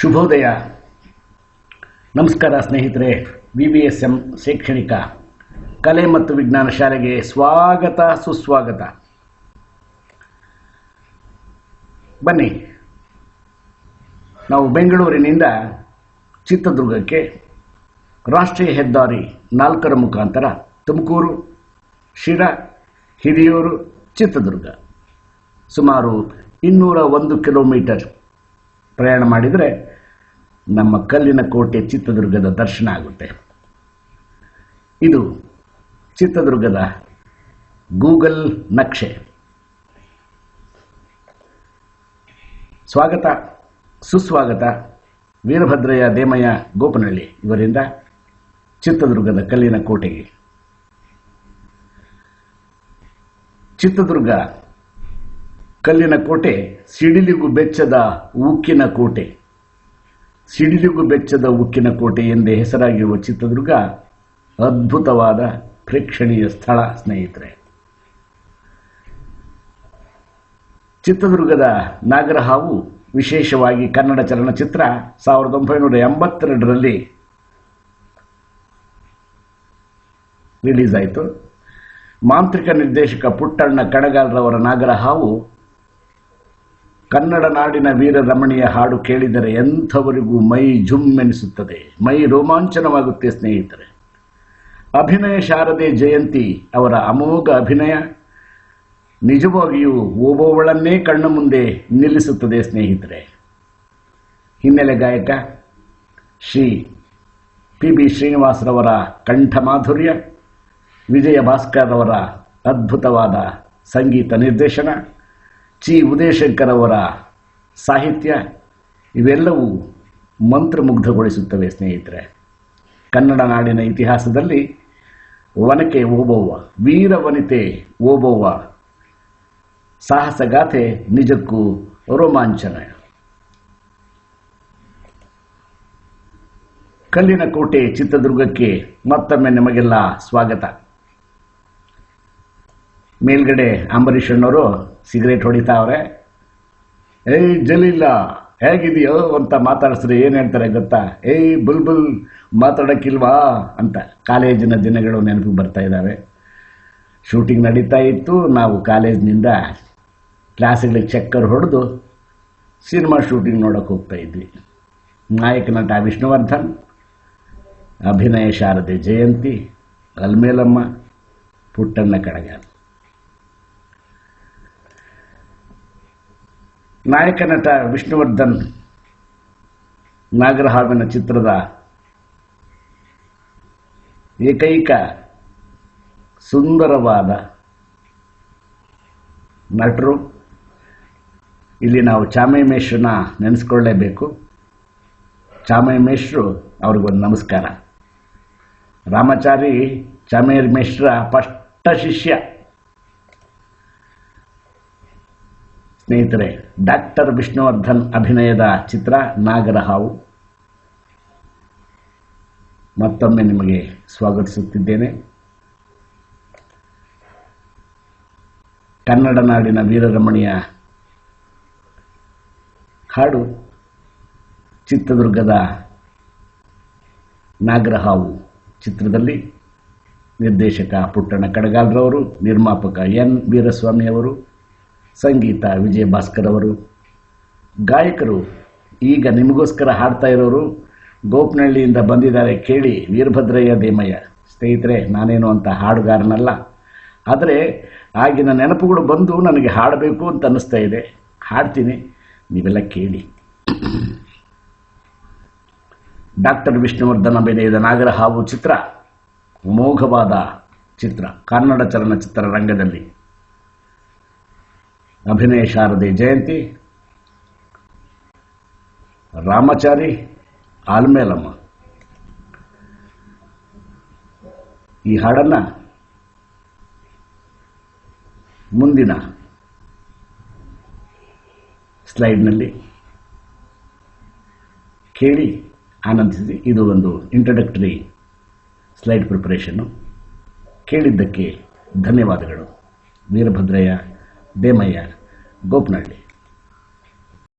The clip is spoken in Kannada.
ಶುಭೋದಯ. ನಮಸ್ಕಾರ ಸ್ನೇಹಿತರೆ ವಿ ವಿ ಎಸ್ ಎಂ ಶೈಕ್ಷಣಿಕ ಕಲೆ ಮತ್ತು ವಿಜ್ಞಾನ ಶಾಲೆಗೆ ಸ್ವಾಗತ, ಸುಸ್ವಾಗತ. ಬನ್ನಿ, ನಾವು ಬೆಂಗಳೂರಿನಿಂದ ಚಿತ್ರದುರ್ಗಕ್ಕೆ ರಾಷ್ಟ್ರೀಯ ಹೆದ್ದಾರಿ ನಾಲ್ಕರ ಮುಖಾಂತರ ತುಮಕೂರು, ಶಿರಾ, ಹಿರಿಯೂರು, ಚಿತ್ರದುರ್ಗ. ಸುಮಾರು ಇನ್ನೂರ ಒಂದು ಕಿಲೋಮೀಟರ್ ಪ್ರಯಾಣ ಮಾಡಿದರೆ ನಮ್ಮ ಕಲ್ಲಿನ ಕೋಟೆ ಚಿತ್ರದುರ್ಗದ ದರ್ಶನ ಆಗುತ್ತೆ. ಇದು ಚಿತ್ರದುರ್ಗದ ಗೂಗಲ್ ನಕ್ಷೆ. ಸ್ವಾಗತ, ಸುಸ್ವಾಗತ, ವೀರಭದ್ರಯ್ಯ ದೇಮಯ್ಯ ಗೋಪನಹಳ್ಳಿ ಇವರಿಂದ ಚಿತ್ರದುರ್ಗದ ಕಲ್ಲಿನ ಕೋಟೆಗೆ. ಚಿತ್ರದುರ್ಗ ಕಲ್ಲಿನ ಕೋಟೆ, ಸಿಡಿಲಿಗೂ ಬೆಚ್ಚದ ಉಕ್ಕಿನ ಕೋಟೆ. ಸಿಡಿಲಿಗೂ ಬೆಚ್ಚದ ಉಕ್ಕಿನ ಕೋಟೆ ಎಂದೇ ಹೆಸರಾಗಿರುವ ಚಿತ್ರದುರ್ಗ ಅದ್ಭುತವಾದ ಪ್ರೇಕ್ಷಣೀಯ ಸ್ಥಳ, ಸ್ನೇಹಿತರೆ. ಚಿತ್ರದುರ್ಗದ ನಾಗರಹಾವು ವಿಶೇಷವಾಗಿ ಕನ್ನಡ ಚಲನಚಿತ್ರ ಸಾವಿರದ ಒಂಬೈನೂರ ಎಂಬತ್ತೆರಡರಲ್ಲಿ ರಿಲೀಸ್ ಆಯಿತು ಮಾಂತ್ರಿಕ ನಿರ್ದೇಶಕ ಪುಟ್ಟಣ್ಣ ಕಣಗಾಲ್ರವರ ನಾಗರಹಾವು ಕನ್ನಡ ನಾಡಿನ ವೀರ ರಮಣೀಯ ಹಾಡು ಕೇಳಿದರೆ ಎಂಥವರಿಗೂ ಮೈ ಜುಮ್ ಎನಿಸುತ್ತದೆ. ಮೈ ರೋಮಾಂಚನವಾಗುತ್ತೆ ಸ್ನೇಹಿತರೆ. ಅಭಿನಯ ಶಾರದೆ ಜಯಂತಿ ಅವರ ಅಮೋಘ ಅಭಿನಯ ನಿಜವಾಗಿಯೂ ಓಬವ್ವಳನ್ನೇ ಕಣ್ಣ ಮುಂದೆ ನಿಲ್ಲಿಸುತ್ತದೆ ಸ್ನೇಹಿತರೆ. ಹಿನ್ನೆಲೆ ಗಾಯಕ ಶ್ರೀ ಪಿ ಬಿ ಶ್ರೀನಿವಾಸರವರ ಕಂಠ ಮಾಧುರ್ಯ ವಿಜಯ ಭಾಸ್ಕರ್ ಅವರ ಅದ್ಭುತವಾದ ಸಂಗೀತ ನಿರ್ದೇಶನ ಚಿ ಉದಯಶಂಕರವರ ಸಾಹಿತ್ಯ ಇವೆಲ್ಲವೂ ಮಂತ್ರಮುಗ್ಧಗೊಳಿಸುತ್ತವೆ, ಸ್ನೇಹಿತರೆ. ಕನ್ನಡ ನಾಡಿನ ಇತಿಹಾಸದಲ್ಲಿ ವನಕೆ ಓಬವ್ವ ವೀರ ವನಿತೆ ಓಬವ್ವ, ಸಾಹಸಗಾಥೆ ನಿಜಕ್ಕೂ ರೋಮಾಂಚನ. ಕಲ್ಲಿನ ಕೋಟೆ ಚಿತ್ರದುರ್ಗಕ್ಕೆ ಮತ್ತೊಮ್ಮೆ ನಿಮಗೆಲ್ಲ ಸ್ವಾಗತ. ಮೇಲ್ಗಡೆ ಅಂಬರೀಷ್ ಅಣ್ಣವರು ಸಿಗರೇಟ್ ಹೊಡಿತಾವ್ರೆ ಏಯ್ ಜಲೀಲ, ಹೇಗಿದೆಯೋ ಅಂತ ಮಾತಾಡಿಸಿದ್ರೆ ಏನು ಹೇಳ್ತಾರೆ ಗೊತ್ತಾ? ಏಯ್ ಬುಲ್ಬುಲ್, ಮಾತಾಡೋಕ್ಕಿಲ್ವಾ? ಅಂತ ಕಾಲೇಜಿನ ದಿನಗಳು ನೆನಪು ಬರ್ತಾ ಇದ್ದಾವೆ ಶೂಟಿಂಗ್ ನಡೀತಾ ಇತ್ತು. ನಾವು ಕಾಲೇಜಿನಿಂದ ಕ್ಲಾಸ್ಗಳಿಗೆ ಚಕ್ಕರ್ ಹೊಡೆದು ಸಿನಿಮಾ ಶೂಟಿಂಗ್ ನೋಡೋಕೆ ಹೋಗ್ತಾ ಇದ್ವಿ. ನಾಯಕ ನಟ ವಿಷ್ಣುವರ್ಧನ್, ಅಭಿನಯ ಶಾರದೆ ಜಯಂತಿ, ಅಲ್ಮೇಲಮ್ಮ, ಪುಟ್ಟಣ್ಣ ಕಡಗಾಲ್ ನಾಯಕ ನಟ ವಿಷ್ಣುವರ್ಧನ್ ನಾಗರಹಾವಿನ ಚಿತ್ರದ ಏಕೈಕ ಸುಂದರವಾದ ನಟರು. ಇಲ್ಲಿ ನಾವು ಚಾಮಯ ಮೇಷ್ರನ್ನ ನೆನೆಸ್ಕೊಳ್ಳೇಬೇಕು. ಚಾಮಯ ಮೇಷ್ರು ಅವ್ರಿಗೊಂದು ನಮಸ್ಕಾರ. ರಾಮಾಚಾರಿ ಚಾಮಯ ಪಷ್ಟ ಶಿಷ್ಯ. ಸ್ನೇಹಿತರೆ, ಡಾಕ್ಟರ್ ವಿಷ್ಣುವರ್ಧನ್ ಅಭಿನಯದ ಚಿತ್ರ ನಾಗರಹಾವು. ಮತ್ತೊಮ್ಮೆ ನಿಮಗೆ ಸ್ವಾಗತಿಸುತ್ತಿದ್ದೇನೆ. ಕನ್ನಡ ನಾಡಿನ ವೀರರಮಣಿಯ ಹಾಡು ಚಿತ್ರದುರ್ಗದ ನಾಗರಹಾವು ಚಿತ್ರದಲ್ಲಿ ನಿರ್ದೇಶಕ ಪುಟ್ಟಣ ಕಡಗಾಲ್ರವರು, ನಿರ್ಮಾಪಕ ಎನ್ ವೀರಸ್ವಾಮಿಯವರು ಸಂಗೀತ, ವಿಜಯ ಭಾಸ್ಕರ್ ಅವರು, ಗಾಯಕರು, ಈಗ ನಿಮಗೋಸ್ಕರ ಹಾಡ್ತಾ ಇರೋರು, ಗೋಪನಹಳ್ಳಿಯಿಂದ ಬಂದಿದ್ದಾರೆ ಕೇಳಿ ವೀರಭದ್ರಯ್ಯ ದೇಮಯ್ಯ. ಸ್ನೇಹಿತರೆ, ನಾನೇನು ಅಂತ ಹಾಡುಗಾರನಲ್ಲ. ಆದರೆ, ಆಗಿನ ನೆನಪುಗಳು ಬಂದು ನನಗೆ ಹಾಡಬೇಕು ಅಂತ ಅನ್ನಿಸ್ತಾ ಇದೆ. ಹಾಡ್ತೀನಿ, ನೀವೆಲ್ಲ ಕೇಳಿ. ಡಾಕ್ಟರ್ ವಿಷ್ಣುವರ್ಧನ ಅಭಿನಯದ ನಾಗರಹಾವು ಚಿತ್ರ ಅಮೋಘವಾದ ಚಿತ್ರ, ಕನ್ನಡ ಚಲನಚಿತ್ರ ರಂಗದಲ್ಲಿ. ಅಭಿನಯ ಶಾರದೆ ಜಯಂತಿ. ರಾಮಚಾರಿ ಆಲ್ಮೇಲಮ್ಮ. ಈ ಹಾಡನ್ನು ಮುಂದಿನ ಸ್ಲೈಡ್ನಲ್ಲಿ ಕೇಳಿ ಆನಂದಿಸಿ. ಇದು ಒಂದು ಇಂಟ್ರಡಕ್ಟರಿ ಸ್ಲೈಡ್ ಪ್ರಿಪರೇಷನ್ನು ಕೇಳಿದ್ದಕ್ಕೆ ಧನ್ಯವಾದಗಳು. ವೀರಭದ್ರಯ್ಯ, ದೇಮಯ್ಯ ಗೋಪನಹಳ್ಳಿ